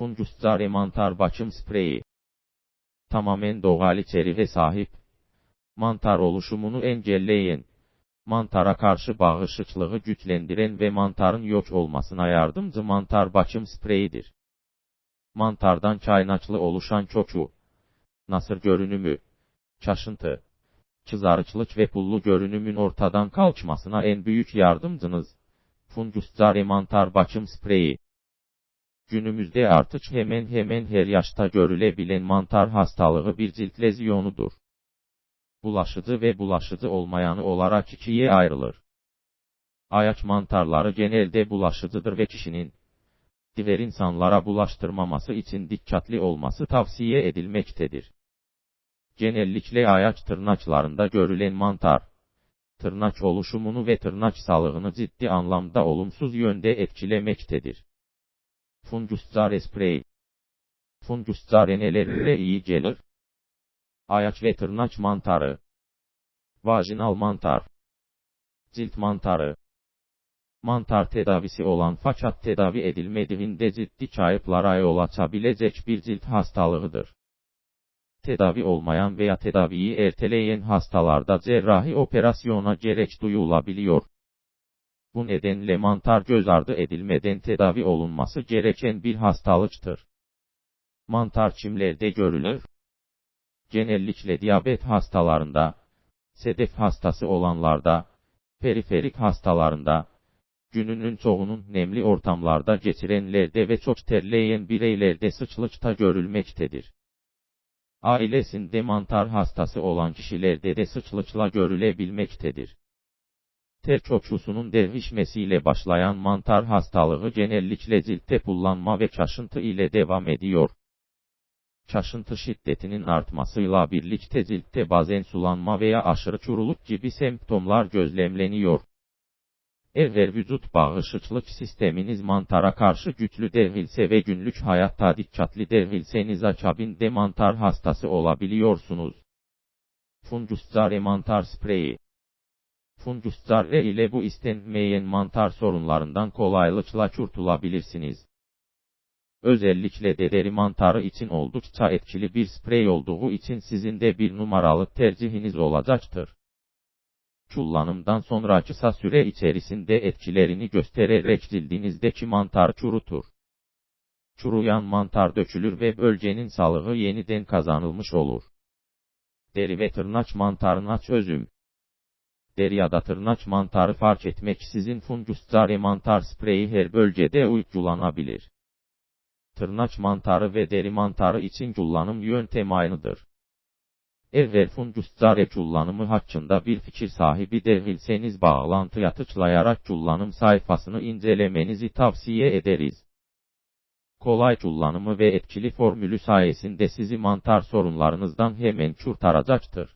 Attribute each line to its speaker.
Speaker 1: Fungustzare mantar bakım spreyi. Tamamen doğal içeriğe sahip. Mantar oluşumunu engelleyen, mantara karşı bağışıklığı güçlendiren ve mantarın yok olmasına yardımcı mantar bakım spreyidir. Mantardan kaynaçlı oluşan çoçu, nasır görünümü, kaşıntı, kızarıklık ve pullu görünümün ortadan kalkmasına en büyük yardımcınız. Fungustzare mantar bakım spreyi. Günümüzde artık hemen hemen her yaşta görülebilen mantar hastalığı bir cilt lezyonudur. Bulaşıcı ve bulaşıcı olmayanı olarak ikiye ayrılır. Ayak mantarları genelde bulaşıcıdır ve kişinin diğer insanlara bulaştırmaması için dikkatli olması tavsiye edilmektedir. Genellikle ayak tırnaklarında görülen mantar, tırnak oluşumunu ve tırnak sağlığını ciddi anlamda olumsuz yönde etkilemektedir. Fungustzare sprey. Fungustzare nelerle iyi gelir? Ayak ve tırnak mantarı. Vajinal mantar. Cilt mantarı. Mantar tedavisi olan fakat tedavi edilmediğinde ciddi kayıplara yol açabilecek bir cilt hastalığıdır. Tedavi olmayan veya tedaviyi erteleyen hastalarda cerrahi operasyona gerek duyulabiliyor. Bu nedenle mantar göz ardı edilmeden tedavi olunması gereken bir hastalıktır. Mantar kimlerde görülür? Genellikle diyabet hastalarında, sedef hastası olanlarda, periferik hastalarında, gününün çoğunun nemli ortamlarda geçirenlerde ve çok terleyen bireylerde sıçlıkta görülmektedir. Ailesinde mantar hastası olan kişilerde de sıçlıkla görülebilmektedir. Ter çoçusunun devişmesiyle başlayan mantar hastalığı genellikle ciltte kullanma ve kaşıntı ile devam ediyor. Kaşıntı şiddetinin artmasıyla birlikte ciltte bazen sulanma veya aşırı çuruluk gibi semptomlar gözlemleniyor. Eğer vücut bağışıklık sisteminiz mantara karşı güçlü değilse ve günlük hayatta dikkatli değilseniz akabinde mantar hastası olabiliyorsunuz. Fungustzare mantar spreyi Fungustzare ile bu istenmeyen mantar sorunlarından kolaylıkla kurtulabilirsiniz. Özellikle de deri mantarı için oldukça etkili bir sprey olduğu için sizin de bir numaralı tercihiniz olacaktır. Kullanımdan sonra kısa süre içerisinde etkilerini göstererek cildinizdeki mantar çurutur. Çuruyan mantar dökülür ve bölgenin sağlığı yeniden kazanılmış olur. Deri ve tırnak mantarına çözüm. Deri ya da tırnak mantarı fark etmeksizin fungustzare mantar spreyi her bölgede uygulanabilir. Tırnak mantarı ve deri mantarı için kullanım yöntemi aynıdır. Eğer fungustzare kullanımı hakkında bir fikir sahibi değilseniz bağlantıya tıklayarak kullanım sayfasını incelemenizi tavsiye ederiz. Kolay kullanımı ve etkili formülü sayesinde sizi mantar sorunlarınızdan hemen kurtaracaktır.